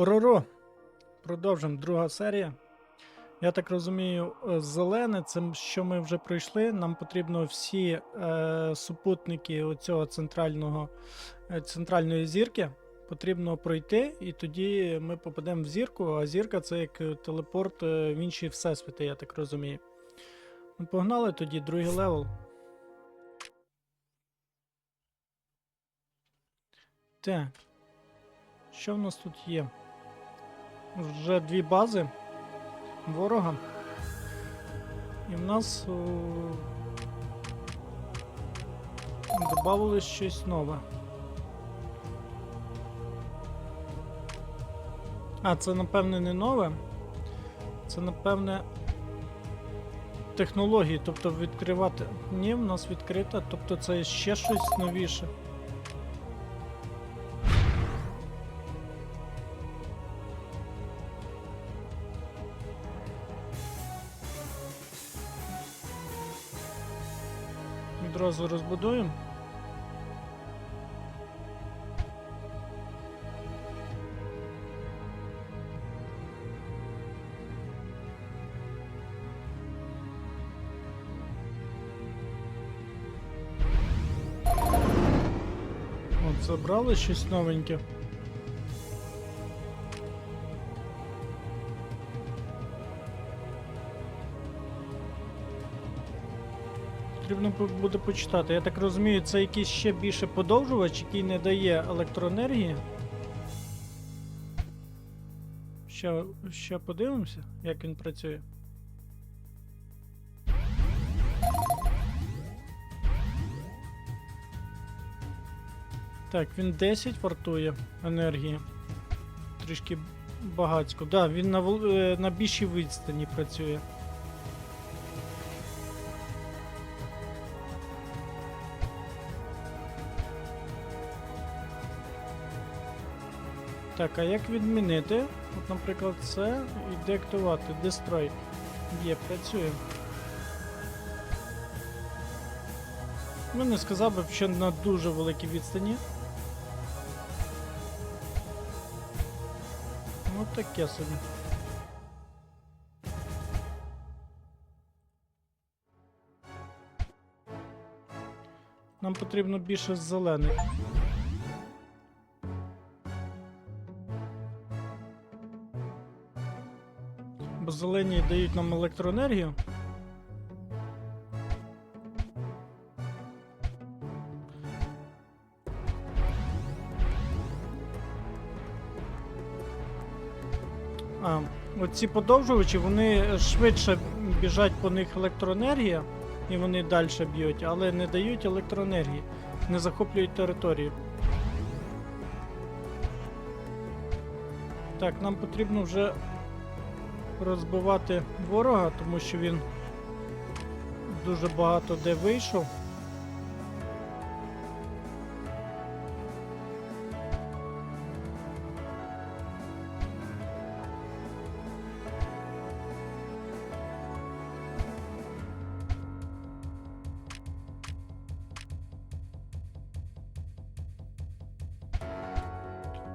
Ороро. Продовжимо. Друга серія. Я так розумію, е, зелене це що ми вже пройшли. Нам потрібно всі е, супутники оцього центрального, е, центральної зірки. Потрібно пройти, і тоді ми попадемо в зірку, а зірка це як е, телепорт в інші всесвіти, я так розумію. Ну, погнали тоді, другий левел. Так. Що в нас тут є? Вже дві бази ворога. І в нас о, додавалось щось нове. А, це напевне не нове. Це напевне технології, тобто відкривати. Ні, в нас відкрита, тобто це ще щось новіше. Відразу розбудуємо. От, забрали щось новеньке. Потрібно буде почитати. Я так розумію, це якийсь ще більше подовжувач, який не дає електроенергії. Ще, ще подивимося, як він працює. Так, він 10 вартує енергії. Трішки багацько. Так, да, він на, е, на більшій відстані працює. Так, а як відмінити? От, наприклад, це і деактувати. Destroy. Є, працює. Ну, не сказав би, що на дуже великій відстані. Ну, таке собі. Нам потрібно більше зелених. Бо зелені дають нам електроенергію. А, оці подовжувачі, вони швидше біжать по них електроенергія, і вони далі б'ють, але не дають електроенергії, не захоплюють територію. Так, нам потрібно вже розбивати ворога, тому що він дуже багато де вийшов.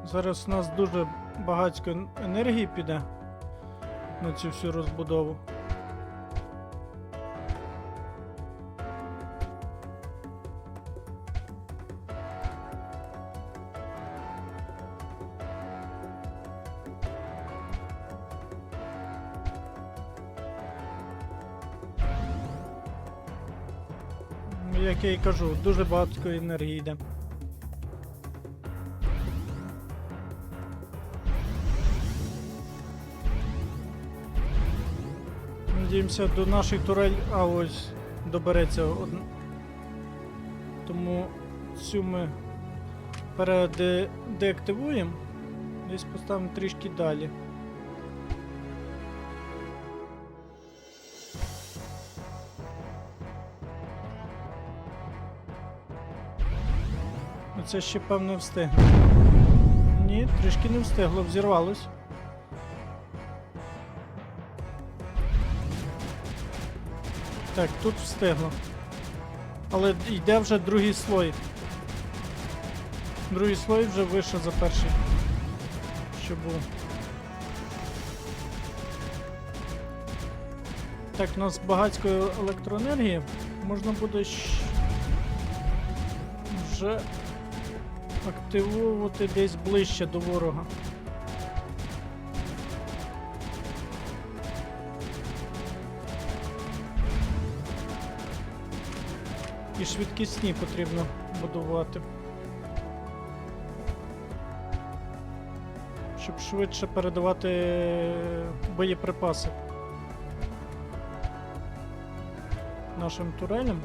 Зараз у нас дуже багатько енергії піде на цю всю розбудову. Як я і кажу, дуже багато енергії йде. Надіємося, до наших турель. А ось добереться. од- Тому цю ми передеактивуємо. Десь поставимо трішки далі. Оце ще певно встигне. Ні, трішки не встигло, взірвалось. Так, тут встигло. Але йде вже другий слой. Другий слой вже вище за перший. що було. Так, у нас багатько електроенергії. Можна буде вже активовувати десь ближче до ворога. І швидкісні потрібно будувати. Щоб швидше передавати боєприпаси нашим турелям.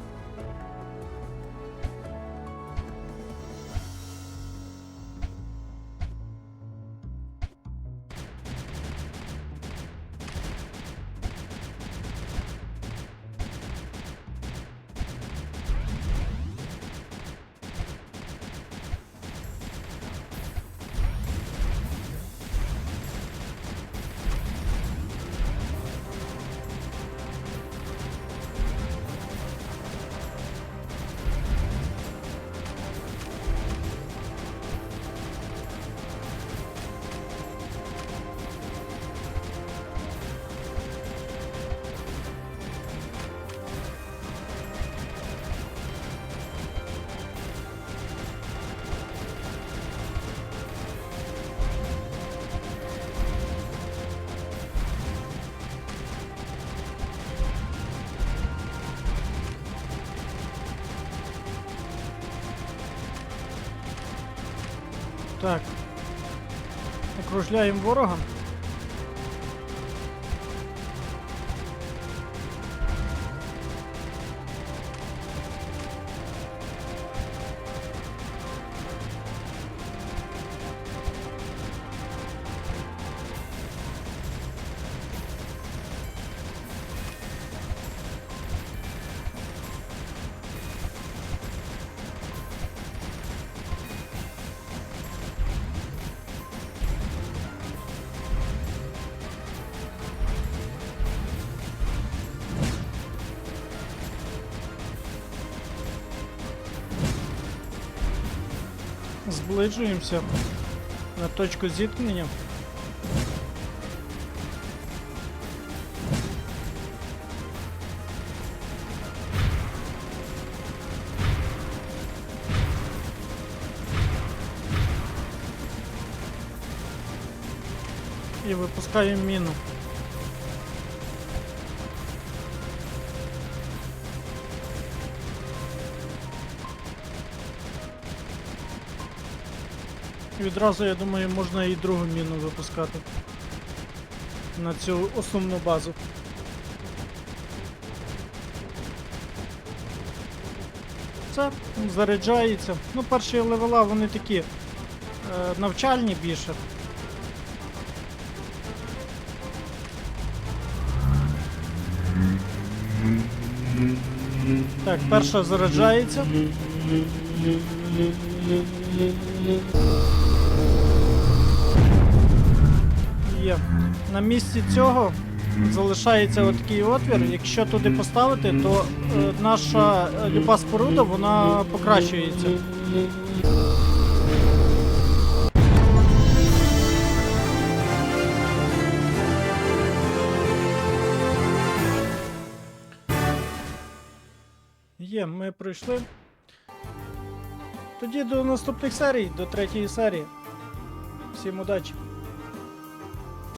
Так. Окружляємо ворога. Зближуємося на точку зіткнення. І випускаємо міну. Відразу, я думаю, можна і другу міну випускати на цю основну базу. Це заряджається. Ну, перші левела вони такі е, навчальні більше. Так, перша заряджається. Є. На місці цього залишається отакий отвір. Якщо туди поставити, то е, наша е, люба споруда вона покращується. Є, ми пройшли. Тоді до наступних серій, до третьої серії. Всім удачі!